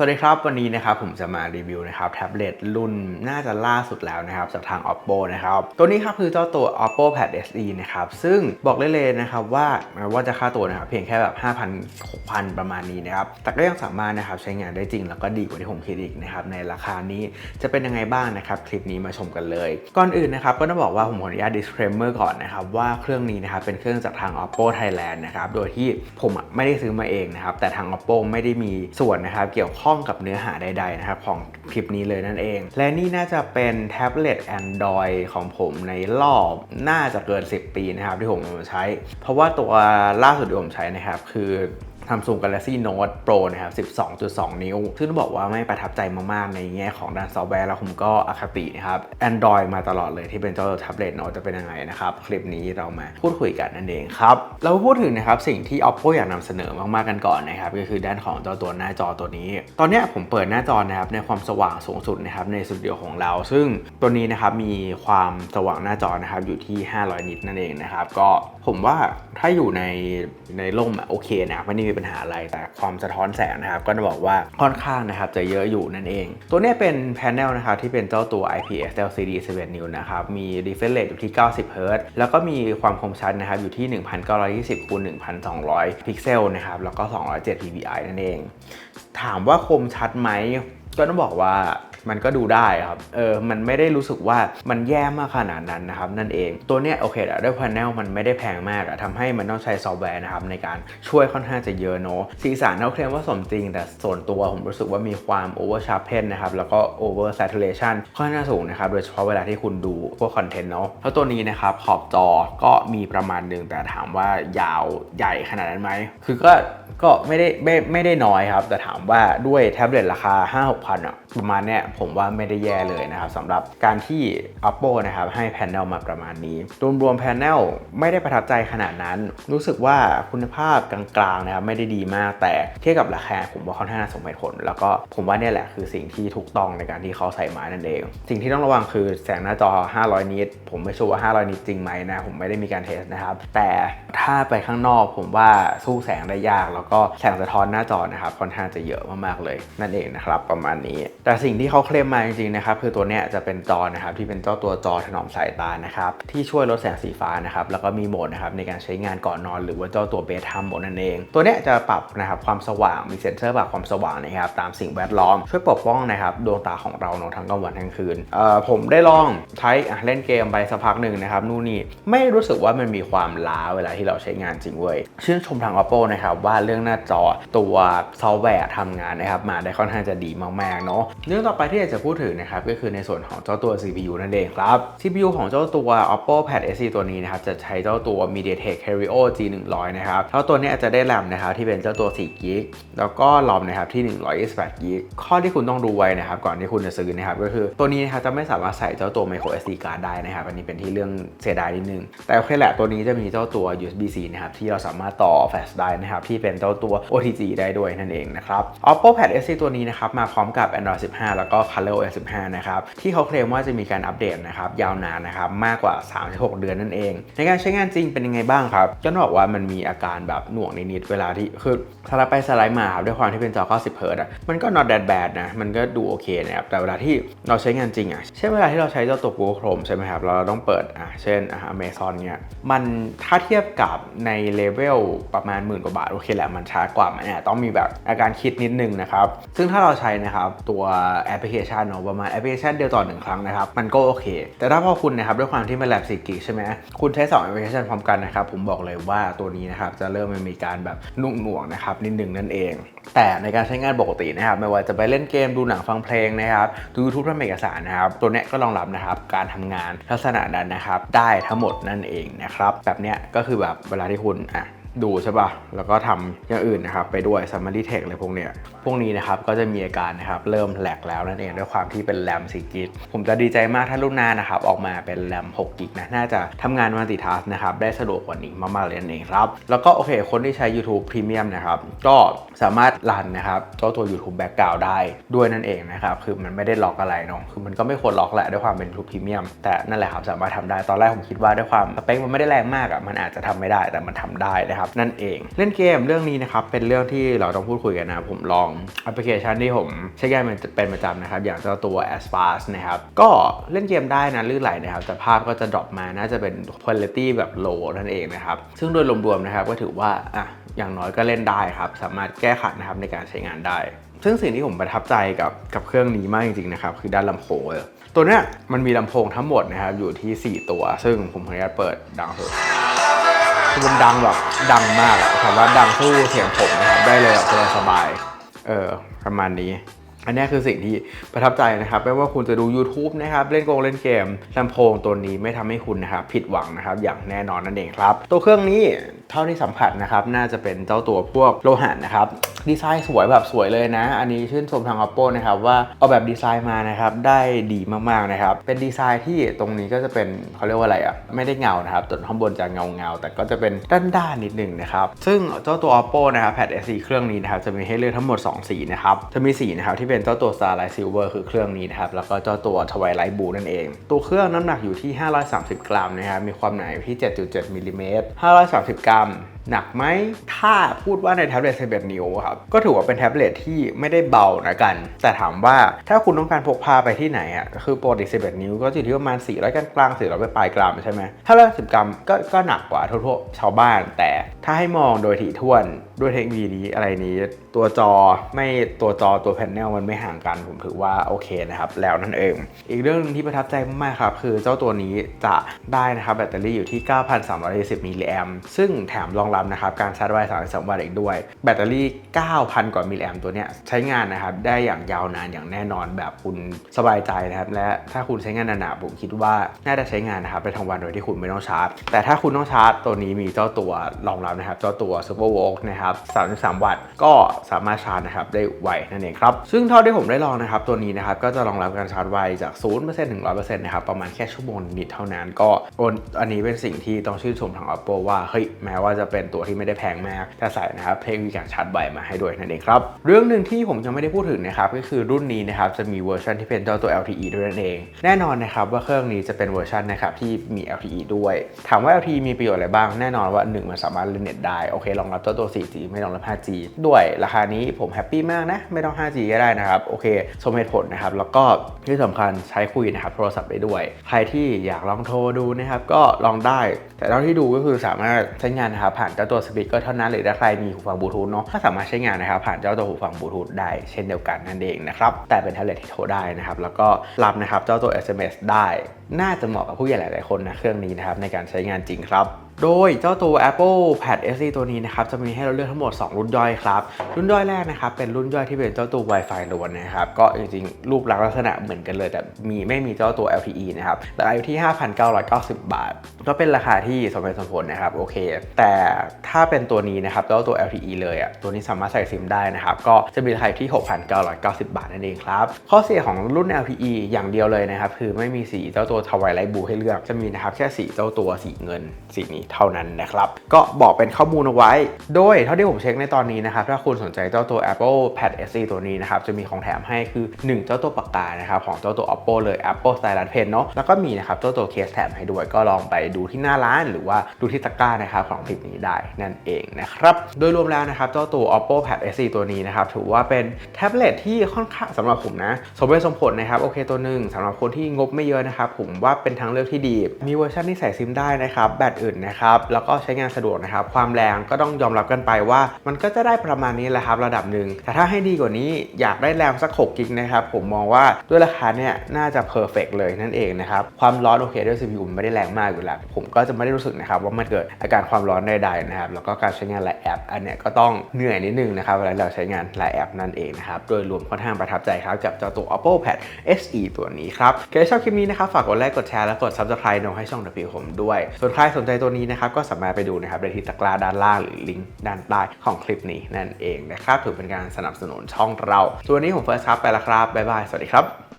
สวัสดีครับ วันนี้นะครับผมจะมารีวิวนะครับแท็บเล็ตรุ่นน่าจะล่าสุดแล้วนะครับจากทาง oppo นะครับตัวนี้ครับคือเจ้าตัว oppo pad se นะครับซึ่งบอกได้เลยนะครับว่าแม้ว่าจะค่าตัวนะครับเพียงแค่แบบ 5,000 6,000 ประมาณนี้นะครับแต่ก็ยังสามารถนะครับใช้งานได้จริงแล้วก็ดีกว่าที่ผมคิดอีกนะครับในราคานี้จะเป็นยังไงบ้างนะครับคลิปนี้มาชมกันเลย ก่อนอื่นนะครับก็ต้องบอกว่าผมขออนุญาต disclaimer ก่อนนะครับว่าเครื่องนี้นะครับเป็นเครื่องจากทาง oppo thailand นะครับโดยที่ผมอะไม่ได้ซื้อมาเองนะครับแต่ทาง oppo ไม่ได้มีส่วนนะครับเกี่ยวข้องข้องกับเนื้อหาใดๆนะครับของคลิปนี้เลยนั่นเอง และนี่น่าจะเป็นแท็บเล็ต Android ของผมในรอบน่าจะเกิน 10 ปีนะครับที่ผมมาใช้ เพราะว่าตัวล่าสุดที่ผมใช้นะครับคือ Samsung Galaxy Note Pro นะครับ 12.2 นิ้ว ซึ่งต้องบอกว่าไม่ประทับใจมาก ๆ ในแง่ของด้านซอฟต์แวร์ แล้วผมก็อคตินะครับ Android มาตลอดเลยที่เป็นเจ้าแท็บเล็ตเนาะจะเป็นยังไงนะครับ คลิปนี้เรามาพูดคุยกันนั่นเองครับ เราพูดถึงนะครับสิ่งที่ Oppo อยากนำเสนอมาก ๆ กันก่อนนะครับ ก็คือด้านของเจ้าตัวหน้าจอตัวนี้ ตอนนี้ผมเปิดหน้าจอนะครับในความสว่างสูงสุดนะครับในสตูดิโอของเรา ซึ่งตัวนี้นะครับมีความสว่างหน้าจอนะครับอยู่ที่ 500 นิตนั่นเองนะครับก็ ผมว่าถ้าอยู่ในในร่มอะโอเคนะไม่ได้มีปัญหาอะไรแต่ความสะท้อนแสงนะครับ ก็จะบอกว่าค่อนข้างนะครับจะเยอะอยู่นั่นเอง ตัวนี้เป็นแผงนะครับที่เป็นเจ้าตัว IPS LCD 11นิ้วนะครับ มี refresh rate อยู่ที่ 90 Hz แล้วก็มีความคมชัดนะครับอยู่ที่ 1920คูณ1200 พิกเซลนะครับแล้วก็ 207 ppi นั่นเอง ถามว่าคมชัดไหมก็ต้องบอกว่า มันก็ดูได้ครับเออมันไม่ได้รู้สึกว่ามันแย่มากขนาดนั้นนะครับนั่นเองตัวเนี้ยโอเคแหละด้วยพาเนลมันไม่ได้แพงมากอะทำให้มันต้องใช้ซอฟต์แวร์นะครับในการช่วยค่อนข้างจะเยอะเนอะสีสันเขาเคลมว่าสมจริง แต่ส่วนตัวผมรู้สึกว่ามีความโอเวอร์ชาร์เพนนะครับแล้วก็โอเวอร์ซ t ทูเลชันค่อนข้างสูงนะครับโดยเฉพาะเวลาที่คุณดูพวกคอนเทนต์เนาะแล้วตัวนี้นะครับขอบจอก็มีประมาณหนึ่งแต่ถามว่ายาวใหญ่ขนาดนั้นไหมคือก็ก็ไม่ได้ไม่ไม่ได้น้อยครับ แต่ถามว่าด้วยแท็บเล็ตราคา 5 6พันอะประมาณเนี้ยผมว่าไม่ได้แย่เลยนะครับสำหรับการที่ Oppo นะครับให้แผ่นเนลมาประมาณนี้รวมๆแผ่นเนลไม่ได้ประทับใจขนาดนั้น รู้สึกว่าคุณภาพกลางๆนะครับไม่ได้ดีมากแต่เทียบกับราคาผมว่าค่อนข้างสมเหตุผล แล้วก็ผมว่านี่แหละคือสิ่งที่ถูกต้องในการที่เขาใส่มานั่นเอง สิ่งที่ต้องระวังคือแสงหน้าจอ 500 นิตผมไม่ชัวร์ว่า500 นิตจริงไหมนะ ผมไม่ได้มีการเทสนะครับ แต่ถ้าไปข้างนอกผมว่าสู้แสงได้ยาก แล้วก็แสงสะท้อนหน้าจอนะครับค่อนข้างจะเยอะมากๆเลยนั่นเองนะครับ ประมาณนี้ แต่สิ่งที่เขาเคลมมาจริงๆนะครับคือตัวเนี้ยจะเป็นจอนะครับที่เป็นเจ้าตัวจอถนอมสายตานะครับที่ช่วยลดแสงสีฟ้านะครับแล้วก็มีโหมดนะครับในการใช้งานก่อนนอน หรือว่าเจ้าตัวเบสทัมโหมดนั่นเอง ตัวเนี้ยจะปรับนะครับความสว่างมีเซ็นเซอร์ปรับความสว่างนะครับตามสิ่งแวดล้อม ช่วยปกป้องนะครับดวงตาของเราเนอะทั้งกลางวันทั้งคืนเอ่อผมได้ลองใช้เล่นเกมไปสักพักหนึ่งนะครับนู่นนี่ไม่รู้สึกว่ามันมีความล้าเวลาที่เราใช้งานจริงเว้ยชื่นชมทาง oppo นะครับว่าเรื่องหน้าจอตัวซอฟต์แวร์ทำงานนะครับมาได้ค่อนข้างจะดีมากๆเนาะเรื่องต่อไปที่อยากจะพูดถึงนะครับก็คือในส่วนของเจ้าตัว CPU นั่นเองครับ CPU ของเจ้าตัว oppo pad se ตัวนี้นะครับจะใช้เจ้าตัว mediatek helio g 1 0 0 นะครับแล้วตัวนี้จะได้แรมนะครับที่เป็นเจ้าตัว4 g b แล้วก็รอมนะครับที่128 g b ข้อที่คุณต้องดูไว้นะครับก่อนที่คุณจะซื้อนะครับก็คือตัวนี้นะครับจะไม่สามารถใส่เจ้าตัว micro SD card ได้นะครับอันนี้เป็นที่เรื่องเสียดายนิดนึง แต่โอเคแหละตัวนี้จะมีเจ้าตัว USB-C นะครับที่เราสามารถต่อแฟลชได้นะครับที่เป็นเจ้าตัว OTG ได้ด้วยนั่นเองนะครับ Oppo Pad SE ตัวนี้นะครับมาพร้อมกับ Android 15 แล้วก็ ColorOS 15 นะครับ ที่เขาเคลมว่าจะมีการอัปเดตนะครับ ยาวนานนะครับ มากกว่า 36 เดือนนั่นเอง ในการใช้งานจริงเป็นยังไงบ้างครับก็บอกว่ามันมีอาการแบบหน่วงนิดๆเวลาที่คือสไลด์ไปสไลด์มาครับด้วยความที่เป็นจอ90 Hz อะมันก็ not that bad นะมันก็ดูโอเคนะครับแต่เวลาที่เราใช้งานจริงอะเช่นเวลาที่เราใช้เจ้าตัว Google Chrome ใช่ไหมครับเราต้องเปิดอะเช่นอะ Amazon เนี่ยมันถ้าเทียบกับในเลเวลประมาณหมื่นกว่าบาทโอเคแหละมันช้ากว่ามันเนี่ยต้องมีแบบอาการคิดนิดนึงนะครับซึ่งถ้าเราใช้นะครับตัวแอปพลิเคชันเนาะประมาณแอปพลิเคชันเดียวต่อหนึ่งครั้งนะครับมันก็โอเค แต่ถ้าพอคุณนะครับด้วยความที่มันแลบสิกิใช่ไหมคุณใช้2แอปพลิเคชันพร้อมกันนะครับผมบอกเลยว่าตัวนี้นะครับจะเริ่มมีการแบบนุ่งหน่วงนะครับนิดนึงนั่นเอง แต่ในการใช้งานปกตินะครับไม่ว่าจะไปเล่นเกมดูหนังฟังเพลงนะครับดูยูทูบทำเอกสารนะครับตัวเนี้ยก็รองรับนะครับการทำงานลักษณะนั้นนะครับได้ทั้งหมดนั่นเองนะครับแบบเนี้ยก็คือแบบเวลาที่คุณอะ ดูใช่ป่ะ แล้วก็ทำอย่างอื่นนะครับไปด้วย Summary Text อะไรพวกเนี้ย พวกนี้นะครับก็จะมีอาการนะครับเริ่มแหลกแล้วนั่นเองด้วยความที่เป็นแรม4กิก ผมจะดีใจมากถ้ารุ่นหน้านะครับออกมาเป็นแรม6กิกนะ น่าจะทำงานมัลติทัสนะครับได้สะดวกกว่านี้มากๆเลยนั่นเองครับ แล้วก็โอเค คนที่ใช้ YouTube Premium นะครับก็สามารถรันนะครับเจ้าตัว YouTube Background ได้ด้วยนั่นเองนะครับคือมันไม่ได้ล็อกอะไรเนาะคือมันก็ไม่ควรล็อกแหละด้วยความเป็น YouTube Premium แต่นั่นแหละครับสามารถทำได้ตอนแรกผมคิดว่าด้วยความสเปคมันไม่ได้แรงมากอะ่ะมันอาจจะทำไม่ได้แต่มันทำได้นะครับนั่นเอง เล่นเกมเรื่องนี้นะครับเป็นเรื่องที่เราต้องพูดคุยกันนะผมลองแอปพลิเคชันที่ผมใช้งานเป็นประจำนะครับ อย่างเจ้าตัว a s p a r นะครับก็เล่นเกมได้นะลื่นไหลนะครับแต่ภาพก็จะดรอปมาน่าจะเป็น quality แบบ low นั่นเองนะครับซึ่งโดยรวมๆนะครับก็ถือว่าอะอย่างน้อยก็เล่นได้ครับ สามารถแก้ขัดนะครับในการใช้งานได้ ซึ่งสิ่งที่ผมประทับใจกับกับเครื่องนี้มากจริงๆนะครับ คือด้านลำโพงตัวเนี้ยมันมีลำโพงทั้งหมดนะครับอยู่ที่ 4 ตัว ซึ่งผมขออนุญาตเปิดดังสุด คือมันดังแบบดังมากอะถามว่าดังสู้เสียงผมนะครับได้เลยแบบสบายเออประมาณนี้ อันนี้คือสิ่งที่ประทับใจนะครับไม่ว่าคุณจะดู YouTube นะครับ เล่นโกงเล่นเกมลำโพงตัวนี้ไม่ทำให้คุณนะครับผิดหวังนะครับ อย่างแน่นอนนั่นเองครับ ตัวเครื่องนี้ เท่าที่สัมผัสนะครับ น่าจะเป็นเจ้าตัวพวกโลหะนะครับ ดีไซน์สวยแบบสวยเลยนะ อันนี้ชื่นชมทาง Oppo นะครับว่าเอาแบบดีไซน์มานะครับ ได้ดีมากๆนะครับ เป็นดีไซน์ที่ตรงนี้ก็จะเป็นเขาเรียกว่าอะไรอะ ไม่ได้เงานะครับส่วนข้างบนจะเงาเงาๆแต่ก็จะเป็นด้านๆนิดหนึ่งนะครับ ซึ่งเจ้าตัว Oppo นะครับ Pad SE เครื่องนี้นะครับจะมีให้เลือกทั้งหมด 2 สีนะครับ จะมีสีนะครับที่เป็นเจ้าตัว Starlight Silver คือเครื่องนี้นะครับ แล้วก็เจ้าตัว Twilight Blue นั่นเอง ตัวเครื่องน้ำหนักอยู่ที่ 530 กรัมนะครับ มีความหนาอยู่ที่ 7.7มิลลิเมตร530กรัม làm หนักไหมถ้าพูดว่าในแท็บเล็ต11 นิ้วครับ ก็ถือว่าเป็นแท็บเล็ตที่ไม่ได้เบานะกัน แต่ถามว่าถ้าคุณต้องการพกพาไปที่ไหนอะก็คือปกติ11 นิ้ว ก็จะอยู่ที่ประมาณ400กลางกลาง400ไปปลายกรัมใช่ไหมถ้าเรา10กรัมก็ก็หนักกว่าทั่วๆชาวบ้าน แต่ถ้าให้มองโดยถี่ถ้วนด้วยเทคโนโลยีนี้อะไรนี้ ตัวจอไม่ตัวจอตัวแผ่นแนลมันไม่ห่างกัน ผมถือว่าโอเคนะครับ แล้วนั่นเอง อีกเรื่องที่ประทับใจมากครับ คือเจ้าตัวนี้จะได้นะครับแบตเตอรี่อยู่ที่ 9,340มิลลิแอมซึ่งแถมรองรับนะครับการชาร์จไว32 วัตต์อีกด้วย แบตเตอรี่ 9,000 กว่ามิลลิแอมตัวเนี้ยใช้งานนะครับได้อย่างยาวนานอย่างแน่นอนแบบคุณสบายใจนะครับและถ้าคุณใช้งานนานๆผมคิดว่าน่าจะใช้งานนะครับไปทั้งวันโดยที่คุณไม่ต้องชาร์จ แต่ถ้าคุณต้องชาร์จตัวนี้มีเจ้าตัวรองรับนะครับเจ้าตัว Super v o l t นะครับ33 วัตต์ก็สามารถชาร์จนะครับได้ไวนั่นเองครับซึ่งเท่าที่ผมได้ลองนะครับตัวนี้นะครับก็จะรองรับการชาร์จไวจาก 0%ถึง 100%นะครับประมาณแค่ชั่วโมงนิดเท่านั้นก็อันนี้เป็นสิ่งที่ต้องชื่นชมทาง Oppo ว่าเฮ้ยแม้ว่าจะเป็นตัวที่ไม่ได้แพงมากแต่ใส่นะครับเทคนิคการชาร์จไวมาให้ด้วยนั่นเองครับเรื่องหนึ่งที่ผมยังไม่ได้พูดถึงนะครับก็คือรุ่นนี้นะครับจะมีเวอร์ชันที่เป็นเจ้าตัว LTE ด้วยนั่นเอง แน่นอนนะครับว่าเครื่องนี้จะเป็นเวอร์ชันนะครับที่มี LTE ด้วย ถามว่า LTE มีประโยชน์อะไรบ้างแน่นอนว่า 1 มันสามารถเล่นเน็ตได้โอเครองรับเจ้าตัว 4G ไม่รองรับ 5G ด้วยราคานี้ผมแฮปปี้มากนะไม่ต้อง 5G ก็ได้นะครับโอเคสมเหตุผลนะครับแล้วก็ที่สำคัญใช้คุยนะครับโทรศัพท์ได้ด้วย ใครที่อยากลองโทรดูนะครับก็ลองได้ แต่เท่าที่ดูก็คือสามารถใช้งานนะครับผ่านเจ้าตัวสปีกเกอร์เท่านั้นหรือถ้าใครมีหูฟังบลูทูธเนาะก็สามารถใช้งานนะครับผ่านเจ้าตัวหูฟังบลูทูธได้เช่นเดียวกันนั่นเองนะครับแต่เป็นแท็บเล็ตที่โทรได้นะครับแล้วก็รับนะครับเจ้าตัว SMS ได้ น่าจะเหมาะกับผู้ใหญ่หลาย ๆ คนนะเครื่องนี้นะครับในการใช้งานจริงครับ โดยเจ้าตัว Apple Pad SE ตัวนี้นะครับจะมีให้เราเลือกทั้งหมด 2 รุ่นย่อยครับ รุ่นย่อยแรกนะครับเป็นรุ่นย่อยที่เป็นเจ้าตัว Wi-Fi ล้วนนะครับก็จริงๆ รูปลักษณะเหมือนกันเลย แต่มีไม่มีเจ้าตัว LTE นะครับราคาอยู่ที่ 5,990 บาท ก็เป็นราคาที่สมเหตุสมผลนะครับโอเค แต่ถ้าเป็นตัวนี้นะครับเจ้าตัว LTE เลยอะตัวนี้สามารถใส่ซิมได้นะครับก็จะมีราคาที่ 6,990 บาทนั่นเองครับข้อเสียของรุ่น LTE อย่างเดียวเลยนะครับคือไม่มีสีเจ้าตัว Twilight Blue ให้เลือกจะมีนะครับแค่สีเจ้าตัวสีเงินสีนี้เท่านั้นนะครับก็บอกเป็นข้อมูลเอาไว้ โดยเท่าที่ผมเช็คในตอนนี้นะครับถ้าคุณสนใจเจ้าตัว Apple Pad SE ตัวนี้นะครับจะมีของแถมให้คือ 1 เจ้าตัวปากกานะครับของเจ้าตัว Oppo เลย Apple Stylus Pen เนาะแล้วก็มีนะครับเจ้าตัวเคสแถมให้ด้วยก็ลองไปดูที่หน้าร้าน หรือว่าดูที่ตะกร้านะครับของคลิปนี้ได้นั่นเองนะครับโดยรวมแล้วนะครับเจ้าตัว Oppo Pad SE ตัวนี้นะครับถือว่าเป็นแท็บเล็ตที่ค่อนข้างสำหรับผมนะสมเหตุสมผลนะครับโอเคตัวหนึ่งสำหรับคนที่งบไม่เยอะนะครับผมว่าเป็นทางเลือกที่ดี มีเวอร์ชันที่ใส่ซิมได้นะครับแบตอื่นนะครับแล้วก็ใช้งานสะดวกนะครับความแรงก็ต้องยอมรับกันไปว่า มันก็จะได้ประมาณนี้แหละครับระดับหนึ่งแต่ถ้าให้ดีกว่านี้อยากได้แรมสัก 6 กิกนะครับผมมองว่าด้วยราคาเนี่ยน่าจะเพอร์เฟกเลยนั่นเองนะครับความร้อนโอเคด้วย CPU มไม่ได้แรงมากอยู่แล้วผมก็จะไม่ได้รู้สึกนะครับว่ามันเกิดอาการความร้อนใดๆนะครับแล้วก็การใช้งานหลายแอป อันเนี้ยก็ต้องเหนื่อยนิดนึงนะครับเวลาเราใช้งานหลายแอปนั่นเองนะครับโดยรวมค่อนข้างประทับใจครับกับเจ้าตัว Oppo Pad SE ตัวนี้ครับใครชอบคลิปนี้นะครับฝากกดไลค์กดแชร์และกด Subscribe น้องให้ช่อง W ผมด้วย ส่วนใครสนใจตัวนี้นะครับก็สามารถไปดูนะครับได้ที่ตะกร้าด้านล่างหรือลิงก์ด้านใต้ของคลิปนี้นั่นเองนะครับถือเป็นการสนับสนุนช่องเราตัวนี้ผมเฟิร์สครับไปแล้วครับบ๊ายบายสวัสดีครับ